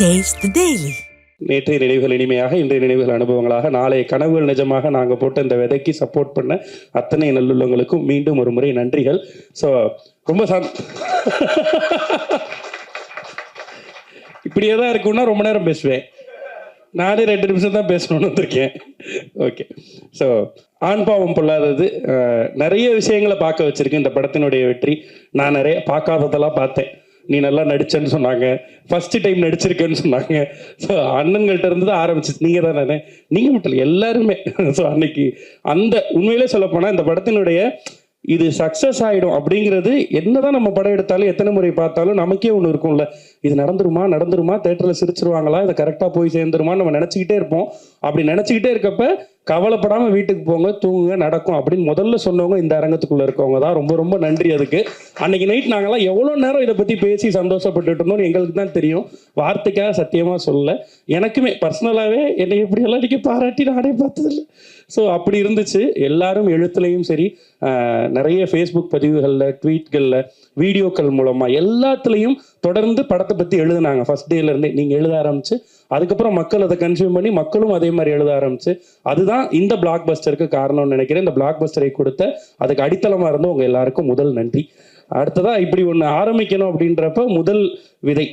Taste the நேற்றைய நினைவுகள் இனிமையாக இன்றைய நினைவுகள் அனுபவங்களாக நாளைய கனவுகள் நிஜமாக நாங்கள் போட்ட இந்த விதைக்கு சப்போர்ட் பண்ண அத்தனை நல்லுள்ளவங்களுக்கும் மீண்டும் ஒரு முறை நன்றிகள். ஸோ ரொம்ப சந் இப்படியே தான் இருக்கும்னா ரொம்ப நேரம் பேசுவேன். நானே ரெண்டு நிமிஷம் தான் பேசணும்னு வந்திருக்கேன். ஓகே ஸோ ஆண் பாவம் பொல்லாதது நிறைய விஷயங்களை பார்க்க வச்சிருக்கு இந்த படத்தினுடைய வெற்றி நான் நிறைய பார்க்காததெல்லாம் பார்த்தேன். நீ நல்லா நடிச்சேன்னு சொன்னாங்க. ஃபர்ஸ்ட் டைம் நடிச்சிருக்கேன்னு சொன்னாங்க. ஸோ அண்ணன்கள்ட்ட இருந்து தான் ஆரம்பிச்சு நீங்கள் தான் நானே நீங்கள் மட்டும் இல்லை எல்லாருமே. ஸோ அன்னைக்கு அந்த உண்மையிலே சொல்லப்போனால் இந்த படத்தினுடைய இது சக்ஸஸ் ஆகிடும் அப்படிங்கிறது என்னதான் நம்ம படம் எடுத்தாலும் எத்தனை முறை பார்த்தாலும் நமக்கே ஒன்று இருக்கும்ல. இது நடந்துருமா? நடந்துருமா? தேட்டரில் சிரிச்சிருவாங்களா? இதை கரெக்டாக போய் சேர்ந்துருமான்னு நம்ம நினச்சிக்கிட்டே இருப்போம். அப்படி நினச்சிக்கிட்டே இருக்கப்ப கவலைப்படாமல் வீட்டுக்கு போங்க தூங்குங்க நடக்கும் அப்படின்னு முதல்ல சொன்னவங்க இந்த அரங்கத்துக்குள்ளே இருக்கவங்க தான். ரொம்ப ரொம்ப நன்றி அதுக்கு. அன்னைக்கு நைட் நாங்களாம் எவ்வளோ நேரம் இதை பற்றி பேசி சந்தோஷப்பட்டுட்டு இருந்தோம்னு எங்களுக்கு தான் தெரியும். வார்த்தைக்காக சத்தியமாக சொல்ல எனக்குமே பர்சனலாகவே என்னை இப்படியெல்லாம் அன்றைக்கி பாராட்டி நானே பார்த்ததில்ல. ஸோ அப்படி இருந்துச்சு. எல்லாரும் எழுத்துலையும் சரி நிறைய ஃபேஸ்புக் பதிவுகளில் ட்வீட்களில் வீடியோக்கள் மூலமா எல்லாத்துலயும் தொடர்ந்து படத்தை பத்தி எழுதுனாங்க. ஃபர்ஸ்ட் டேல இருந்தே நீங்க எழுத ஆரம்பிச்சு அதுக்கப்புறம் மக்கள் அதை கன்சியூம் பண்ணி மக்களும் அதே மாதிரி எழுத ஆரம்பிச்சு அதுதான் இந்த பிளாக் பஸ்டருக்கு காரணம்னு நினைக்கிறேன். இந்த பிளாக் பஸ்டரை கொடுத்த அதுக்கு அடித்தளமா இருந்த உங்க எல்லாருக்கும் முதல் நன்றி. அடுத்ததா இப்படி ஒன்று ஆரம்பிக்கணும் அப்படின்றப்ப முதல் விதை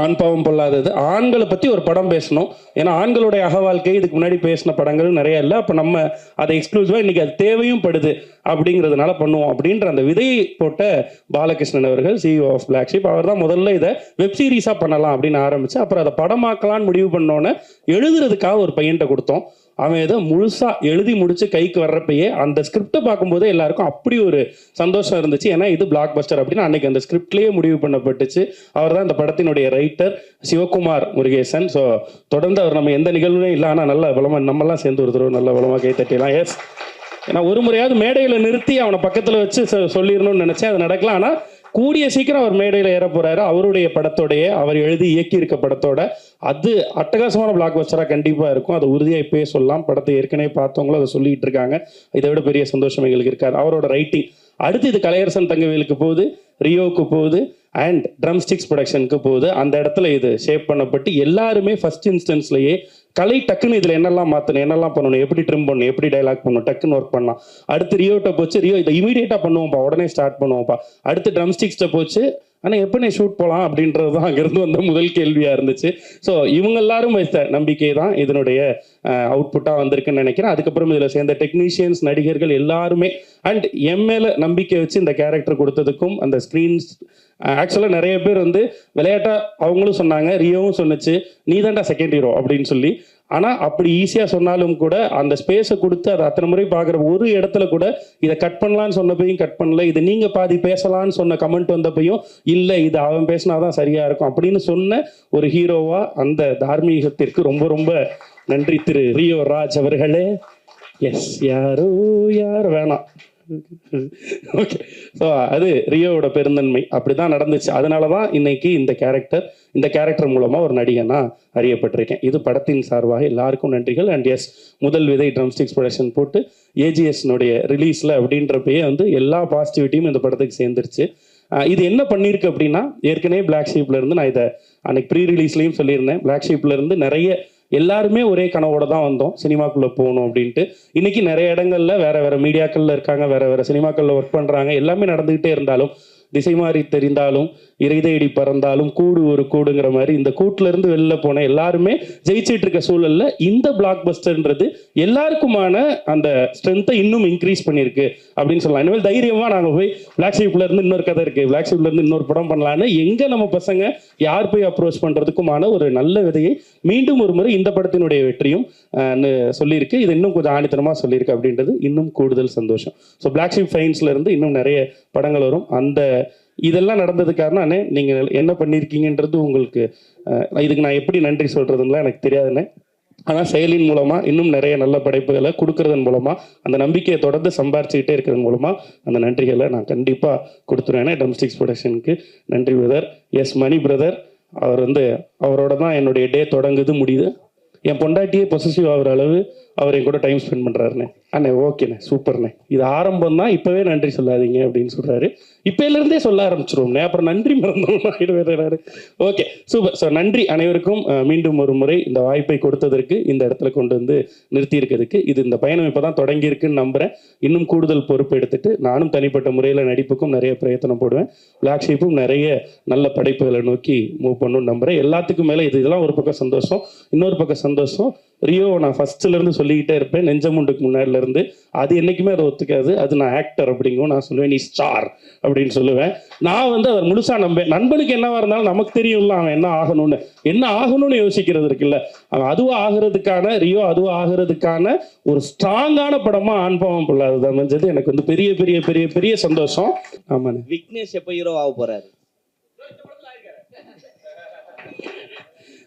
ஆண் பாவம் பொல்லாதது. ஆண்களை பற்றி ஒரு படம் பேசணும். ஏன்னா ஆண்களுடைய அக வாழ்க்கை இதுக்கு முன்னாடி பேசின படங்கள் நிறைய இல்லை. அப்போ நம்ம அதை எக்ஸ்க்ளூசிவாக இன்னைக்கு அது தேவையும் படுது அப்படிங்கிறதுனால பண்ணுவோம் அப்படின்ற அந்த விதையை போட்ட பாலகிருஷ்ணன் அவர்கள் சிஇஓ ஆஃப் பிளாக் ஷிப் அவர் தான் முதல்ல இதை வெப் சீரிஸாக பண்ணலாம் அப்படின்னு ஆரம்பிச்சு அப்புறம் அதை படமாக்கலாம்னு முடிவு பண்ணோன்னே எழுதுறதுக்காக ஒரு பையன்கிட்ட கொடுத்தோம். அவன் ஏதோ முழுசா எழுதி முடிச்சு கைக்கு வர்றப்பயே அந்த ஸ்கிரிப்டை பார்க்கும்போது எல்லாருக்கும் அப்படி ஒரு சந்தோஷம் இருந்துச்சு. ஏன்னா இது பிளாக் பஸ்டர் அப்படின்னு அன்னைக்கு அந்த ஸ்கிரிப்ட்லேயே முடிவு பண்ணப்பட்டுச்சு. அவர் தான் இந்த படத்தினுடைய ரைட்டர் சிவகுமார் முருகேசன். ஸோ தொடர்ந்து அவர் நம்ம எந்த நிகழ்வுமே இல்லை ஆனால் நல்ல பலமாக நம்மலாம் சேர்ந்து ஒரு தடவை நல்ல பலமாக கை தட்டிடலாம். எஸ் ஏன்னா ஒரு முறையாவது மேடையில் நிறுத்தி அவனை பக்கத்தில் வச்சு சொல்லிடணும்னு நினச்சேன். அது நடக்கலாம் ஆனால் கூடிய சீக்கிரம் அவர் மேடையில் ஏற போறாரு அவருடைய படத்தோடைய அவர் எழுதி இயக்கி இருக்க படத்தோட அது அட்டகாசமான பிளாக் பஸ்டராக கண்டிப்பாக இருக்கும். அதை உறுதியாக இப்பயே சொல்லலாம். படத்தை ஏற்கனவே பார்த்தவங்களும் அதை சொல்லிட்டு இருக்காங்க. இதை விட பெரிய சந்தோஷம் எங்களுக்கு இருக்காது. அவரோட ரைட்டிங் அடுத்து இது கலையரசன் தங்கவேலுக்கு போகுது ரியோவுக்கு போகுது அண்ட் ட்ரம் ஸ்டிக்ஸ் ப்ரொடக்ஷனுக்கு போகுது. அந்த இடத்துல இது ஷேப் பண்ணப்பட்டு எல்லாருமே ஃபர்ஸ்ட் இன்ஸ்டன்ஸ்லயே கலை டக்குன்னு இதில் என்னெல்லாம் மாற்றணும் என்னெல்லாம் பண்ணணும் எப்படி ட்ரிம் பண்ணணும் எப்படி டைலாக் பண்ணணும் டக்குன்னு ஒர்க் பண்ணலாம். அடுத்து ரியோட்ட போச்சு ரியோ இதை இமீடியட்டாக பண்ணுவோம்ப்பா உடனே ஸ்டார்ட் பண்ணுவோம்ப்பா. அடுத்து ட்ரம் ஸ்டிக்ஸ்ட்ட போச்சு ஆனால் எப்போ நீ ஷூட் போகலாம் அப்படின்றது தான் அங்கேருந்து வந்த முதல் கேள்வியாக இருந்துச்சு. ஸோ இவங்க எல்லாரும் வைத்த நம்பிக்கை தான் இதனுடைய அவுட்புட்டாக வந்திருக்குன்னு நினைக்கிறேன். அதுக்கப்புறம் இதில் சேர்ந்த டெக்னீஷியன்ஸ் நடிகர்கள் எல்லாருமே அண்ட் என் நம்பிக்கை வச்சு இந்த கேரக்டர் கொடுத்ததுக்கும் அந்த ஸ்க்ரீன்ஸ் ஆக்சுவலாக நிறைய பேர் வந்து விளையாட்டாக அவங்களும் சொன்னாங்க ரியோவும் சொன்னுச்சு நீ தான்டா செகண்ட் ஹீரோ அப்படின்னு சொல்லி. ஆனால் அப்படி ஈஸியாக சொன்னாலும் கூட அந்த ஸ்பேஸை கொடுத்து அதை அத்தனை முறை பார்க்குற ஒரு இடத்துல கூட இதை கட் பண்ணலான்னு சொன்னப்பையும் கட் பண்ணல. இது நீங்கள் பாதி பேசலான்னு சொன்ன கமெண்ட் வந்தப்பையும் இல்லை இது அவன் பேசினாதான் சரியாக இருக்கும் அப்படின்னு சொன்ன ஒரு ஹீரோவாக அந்த தார்மீகத்திற்கு ரொம்ப ரொம்ப நன்றி திரு ரியோ ராஜ் அவர்களே. எஸ் யாரோ யார் வேணாம். ஓகே ஸோ அது ரியோவோட பெருந்தன்மை. அப்படிதான் நடந்துச்சு. அதனால தான் இன்னைக்கு இந்த கேரக்டர் இந்த கேரக்டர் மூலமாக ஒரு நடிகனா அறியப்பட்டிருக்கேன். இது படத்தின் சார்பாக எல்லாருக்கும் நன்றிகள். அண்ட் எஸ் முதல் விதை ட்ரம்ஸ்டிக்ஸ் ப்ரொடக்ஷன் போட்டு ஏஜிஎஸ்னுடைய ரிலீஸில் அப்படின்றப்பயே வந்து எல்லா பாசிட்டிவிட்டியும் இந்த படத்துக்கு சேர்ந்துருச்சு. இது என்ன பண்ணியிருக்கு அப்படின்னா ஏற்கனவே பிளாக் ஷீப்லேருந்து நான் இதை அன்னைக்கு ப்ரீ ரிலீஸ்லையும் சொல்லியிருந்தேன் பிளாக் ஷீப்லேருந்து நிறைய எல்லாருமே ஒரே கனவோட தான் வந்தோம். சினிமாக்குள்ள போகணும் அப்படின்ட்டு. இன்னைக்கு நிறைய இடங்கள்ல வேற வேற மீடியாக்கள்ல இருக்காங்க வேற வேற சினிமாக்கள்ல ஒர்க் பண்றாங்க. எல்லாமே நடந்துகிட்டே இருந்தாலும் திசை மாறி தெரிந்தாலும் இறை தேடி பறந்தாலும் கூடு ஒரு கூடுங்கிற மாதிரி இந்த கூட்டுல இருந்து வெளில போன எல்லாருமே ஜெயிச்சிட்டு இருக்க சூழல்ல இந்த பிளாக் பஸ்டர்ன்றது எல்லாருக்குமான அந்த ஸ்ட்ரென்த்தை இன்னும் இன்க்ரீஸ் பண்ணியிருக்கு அப்படின்னு சொல்லலாம். இனிமேல் தைரியமா நாங்க போய் பிளாக் ஷீப்ல இருந்து இன்னொரு கதை இருக்கு. பிளாக் ஷீப்ல இருந்து இன்னொரு படம் பண்ணலான்னு எங்க நம்ம பசங்க யார் போய் அப்ரோச் பண்றதுக்குமான ஒரு நல்ல விதையை மீண்டும் ஒரு முறை இந்த படத்தினுடைய வெற்றியும் சொல்லியிருக்கு. இது இன்னும் கொஞ்சம் ஆணித்தனமா சொல்லியிருக்கு அப்படின்றது இன்னும் கூடுதல் சந்தோஷம். ஸோ பிளாக் ஷீப் ஃபைன்ஸ்ல இருந்து இன்னும் நிறைய படங்கள் வரும். அந்த இதெல்லாம் நடந்தது காரணம் நீங்கள் என்ன பண்ணியிருக்கீங்கன்றது உங்களுக்கு இதுக்கு நான் எப்படி நன்றி சொல்கிறதுலாம் எனக்கு தெரியாதுண்ணே. ஆனால் செயலின் மூலமாக இன்னும் நிறைய நல்ல படைப்புகளை கொடுக்கறதன் மூலமாக அந்த நம்பிக்கையை தொடர்ந்து சம்பாரிச்சுக்கிட்டே இருக்கிறது மூலமாக அந்த நன்றிகளை நான் கண்டிப்பாக கொடுத்துருவேன் ட்ரம்ஸ்டிக்ஸ் ப்ரொடக்ஷனுக்கு நன்றி பிரதர் எஸ் மணி பிரதர் அவர் வந்து அவரோட தான் என்னுடைய டே தொடங்குது முடியுது. என் பொண்டாட்டியே பொசசிவ் ஆகிற அளவு அவர் என் கூட டைம் ஸ்பெண்ட் பண்ணுறாருண்ணே அண்ணே ஓகேண்ணே சூப்பர்ண்ணே. இது ஆரம்பம் தான் இப்போவே நன்றி சொல்லாதீங்க அப்படின்னு சொல்கிறாரு இப்போலேருந்தே சொல்ல ஆரம்பிச்சிருவோம்ண்ணே. அப்புறம் நன்றி மறந்தோம் ஓகே சூப்பர். ஸோ நன்றி அனைவருக்கும் மீண்டும் ஒரு முறை இந்த வாய்ப்பை கொடுத்ததற்கு இந்த இடத்துல கொண்டு வந்து நிறுத்தி இருக்கிறதுக்கு இது இந்த பயணம் இப்போ தான் தொடங்கியிருக்குன்னு நம்புகிறேன் இன்னும் கூடுதல் பொறுப்பு எடுத்துட்டு நானும் தனிப்பட்ட முறையில் நடிப்புக்கும் நிறைய பிரயத்தனம் போடுவேன். பிளாக் ஷீப்பும் நிறைய நல்ல படைப்புகளை நோக்கி மூவ் பண்ணணும்னு நம்புகிறேன் எல்லாத்துக்கும் மேலே இது இதெல்லாம் ஒரு பக்கம் சந்தோஷம் இன்னொரு பக்கம் சந்தோஷம். ரியோ நான் ஃபர்ஸ்ட்ல இருந்து சொல்லிக்கிட்டே இருப்பேன். நெஞ்சமுண்டுக்கு முன்னாடில இருந்து அது என்னைக்குமே அதை ஒத்துக்காது. அது நான் ஆக்டர் அப்படிங்கும் நான் சொல்லுவேன். நீ ஸ்டார் அப்படின்னு சொல்லுவேன். நான் வந்து அவர் முழுசா நம்பேன். நண்பனுக்கு என்னவா இருந்தாலும் நமக்கு தெரியும்ல அவன் என்ன ஆகணும்னு. என்ன ஆகணும்னு யோசிக்கிறது இருக்குல்ல. அவன் அதுவும் ஆகிறதுக்கான ரியோ அதுவும் ஆகிறதுக்கான ஒரு ஸ்ட்ராங்கான படமா ஆண்பாவம் பிள்ளை அது அமைஞ்சது எனக்கு வந்து பெரிய பெரிய பெரிய பெரிய சந்தோஷம். ஆமாண்ணே. விக்னேஷ் எப்போ ஹீரோ ஆக போறாரு?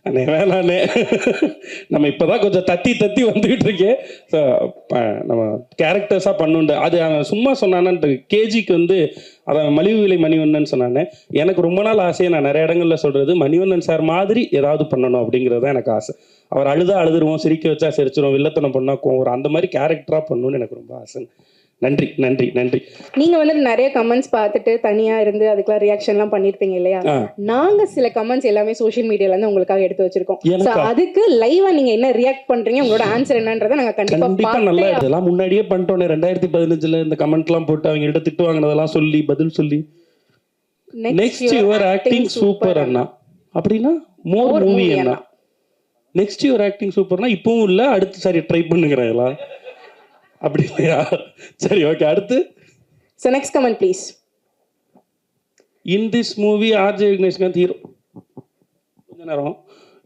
அண்ணே வேணாண்ணே நம்ம இப்போதான் கொஞ்சம் தத்தி தத்தி வந்துகிட்டு இருக்கேன். ஸோ நம்ம கேரக்டர்ஸாக பண்ணுண்டு. அது அவன் சும்மா சொன்னான்னு கேஜிக்கு வந்து அதான் மலிவு விலை மணிவண்ணன் சொன்னானே. எனக்கு ரொம்ப நாள் ஆசையை நான் நிறைய இடங்கள்ல சொல்கிறது மணிவண்ணன் சார் மாதிரி ஏதாவது பண்ணணும் அப்படிங்கிறது தான் எனக்கு ஆசை. அவர் அழுதா அழுதுருவோம் சிரிக்க வச்சா சிரிச்சிருவோம் வில்லத்தனம் பண்ணால் கோவம் அந்த மாதிரி கேரக்டராக பண்ணணும்னு எனக்கு ரொம்ப ஆசை நன்றி நன்றி நன்றி. நீங்க வந்துட்டு நிறைய கமெண்ட்ஸ் பார்த்துட்டு தனியா இருந்து அதுக்கெல்லாம் ரியாக்ஷன்லாம் பண்ணிருப்பீங்க இல்லையா. நாங்க சில கமெண்ட்ஸ் எல்லாமே சோஷியல் மீடியால இருந்து உங்களுக்காக எடுத்து வச்சிருக்கோம்? அதுக்கு லைவா நீங்க என்ன ரியாக்ட் பண்றீங்க? உங்களோட ஆன்சர் என்னன்றதை நாங்க கண்டிப்பா நல்லா இதெல்லாம் முன்னாடியே பண்ணிட்டோன்னே ரெண்டாயிரத்தி பதினஞ்சுல இந்த கமெண்ட்லாம் போட்டு அவங்க கிட்ட திட்டு வாங்கினதெல்லாம் சொல்லி பதில் சொல்லி. நெக்ஸ்ட் யுவர் ஆக்டிங் சூப்பர் அண்ணா. அப்படின்னா மோர் மூவி அண்ணா. நெக்ஸ்ட் யுவர் ஆக்டிங் சூப்பர்னா இப்பவும் இல்ல அடுத்து சரி ட்ரை பண்ணுங்கிறீங்களா அப்படி இல்லையா சரி ஓகே அடுத்து. So next comment please in this movie RJ Vigneshkanth hero கொஞ்ச நேரம்.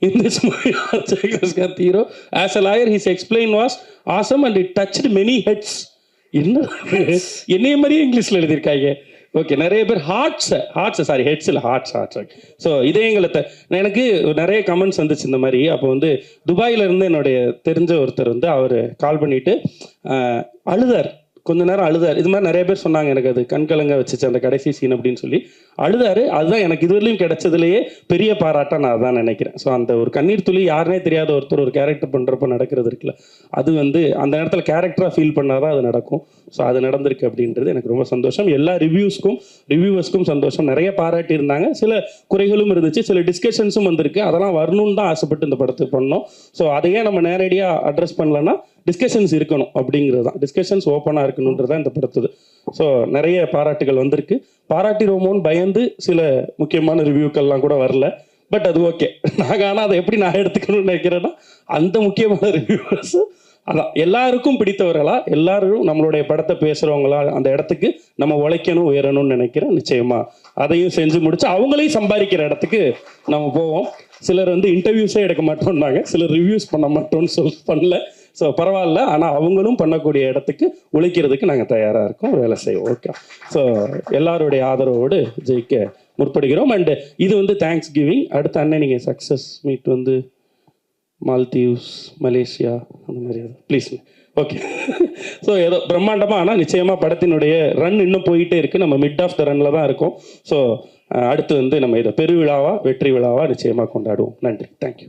In this movie RJ Vigneshkanth hero as a lawyer his explain was awesome and it touched many heads என்ன? என்னைய மாதிரியே இங்கிலீஷ்ல எழுதியிருக்காங்க ஓகே நிறைய பேர் ஹார்ட்ஸ் ஹார்ட்ஸ் சாரி ஹெட்ஸ் இல்லை ஹார்ட்ஸ் ஹார்ட்ஸ் ஸோ இதயங்களை த- எனக்கு நிறைய கமெண்ட்ஸ் வந்துச்சு இந்த மாதிரி. அப்போ வந்து துபாயில இருந்து என்னுடைய தெரிஞ்ச ஒருத்தர் வந்து அவர் கால் பண்ணிட்டு அழுதார். கொஞ்ச நேரம் அழுதார். இது மாதிரி நிறைய பேர் சொன்னாங்க எனக்கு அது கண்கலங்க வச்சுச்சு அந்த கடைசி சீன் அப்படின்னு சொல்லி. அழுதாரு. அதுதான் எனக்கு இதுவரையும் கிடைச்சதுலேயே பெரிய பாராட்டாக நான் அதான் நினைக்கிறேன். ஸோ அந்த ஒரு கண்ணீர் துளி யாருனே தெரியாத ஒருத்தர் ஒரு கேரக்டர் பண்ணுறப்ப நடக்கிறது இருக்குல்ல. அது வந்து அந்த நேரத்தில் கேரக்டராக ஃபீல் பண்ணாதான் அது நடக்கும். ஸோ அது நடந்திருக்கு அப்படின்றது எனக்கு ரொம்ப சந்தோஷம். எல்லா ரிவ்யூஸ்க்கும் ரிவ்யூவர்ஸ்க்கும் சந்தோஷம். நிறைய பாராட்டி இருந்தாங்க. சில குறைகளும் இருந்துச்சு. சில டிஸ்கஷன்ஸும் வந்திருக்கு. அதெல்லாம் வரணும்னு தான் ஆசைப்பட்டு இந்த படத்துக்கு பண்ணோம் ஸோ அதையே நம்ம நேரடியாக அட்ரஸ் பண்ணலன்னா டிஸ்கஷன்ஸ் இருக்கணும் அப்படிங்கிறது தான். டிஸ்கஷன்ஸ் ஓப்பனாக இருக்கணுன்றது தான் இந்த படத்துது. ஸோ நிறைய பாராட்டுகள் வந்திருக்கு. பாராட்டிடுவோமோன்னு பயந்து சில முக்கியமான ரிவ்யூக்கள்லாம் கூட வரல. பட் அது ஓகே நாங்கள் ஆனால் அதை எப்படி நான் எடுத்துக்கணும்னு நினைக்கிறேன்னா அந்த முக்கியமான ரிவ்யூவர்ஸ் அதான் எல்லாருக்கும் பிடித்தவர்களா எல்லாரும் நம்மளுடைய படத்தை பேசுகிறவங்களா அந்த இடத்துக்கு நம்ம உழைக்கணும் உயரணும்னு நினைக்கிறேன் நிச்சயமா. அதையும் செஞ்சு முடிச்சு அவங்களையும் சம்பாதிக்கிற இடத்துக்கு நம்ம போவோம். சிலர் வந்து இன்டர்வியூஸே எடுக்க மாட்டோம்னாங்க. சிலர் ரிவ்யூஸ் பண்ண மாட்டோம்னு சொல் பண்ணல. ஸோ பரவாயில்ல. ஆனால் அவங்களும் பண்ணக்கூடிய இடத்துக்கு உழைக்கிறதுக்கு நாங்கள் தயாராக இருக்கோம். வேலை செய்வோம். ஓகே ஸோ எல்லாருடைய ஆதரவோடு ஜெயிக்க முற்படுகிறோம். அண்டு இது வந்து தேங்க்ஸ் கிவிங் அடுத்த அண்ணன் நீங்கள் சக்ஸஸ் மீட் வந்து மால்தீவ்ஸ் மலேசியா அந்த மாதிரி. ப்ளீஸ் ஓகே ஸோ ஏதோ பிரம்மாண்டமாக ஆனால் நிச்சயமாக படத்தினுடைய ரன் இன்னும் போயிட்டே இருக்குது நம்ம மிட் ஆஃப் த ரன்னில் தான் இருக்கோம். ஸோ அடுத்து வந்து நம்ம இதை பெருவிழாவா வெற்றி விழாவா நிச்சயமாக கொண்டாடுவோம். நன்றி. தேங்க்யூ